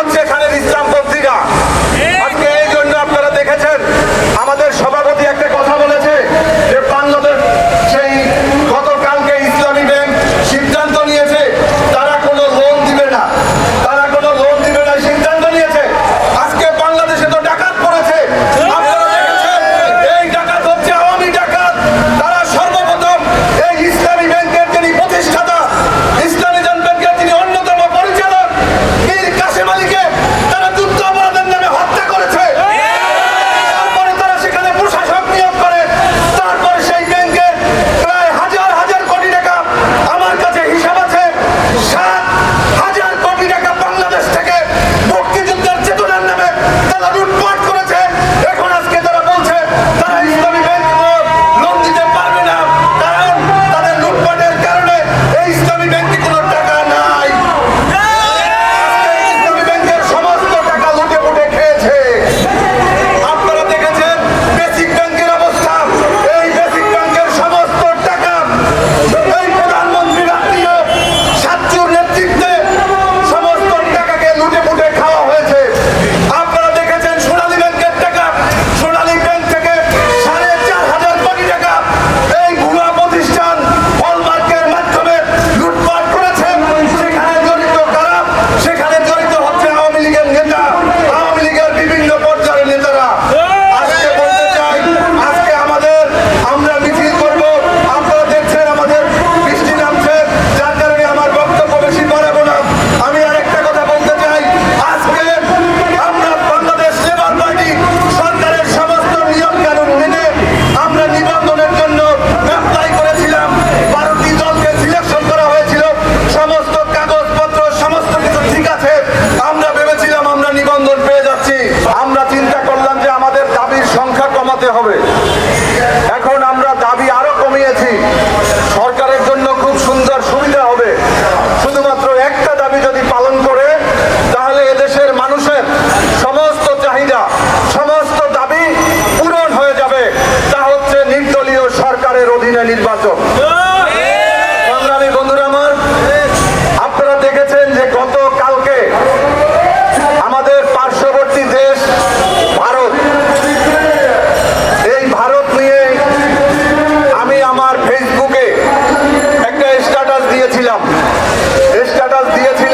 হচ্ছে কমাতে হবে। এখন আমরা দাবি আরও কমিয়েছি। সরকারের জন্য খুব সুন্দর সুবিধা হবে। শুধুমাত্র একটা দাবি যদি পালন করে, তাহলে এদেশের মানুষের সমস্ত চাহিদা, সমস্ত দাবি পূরণ হয়ে যাবে। তা হচ্ছে নির্দলীয় সরকারের অধীনে নির্বাচন। স্ট্যাটাস দিয়েছি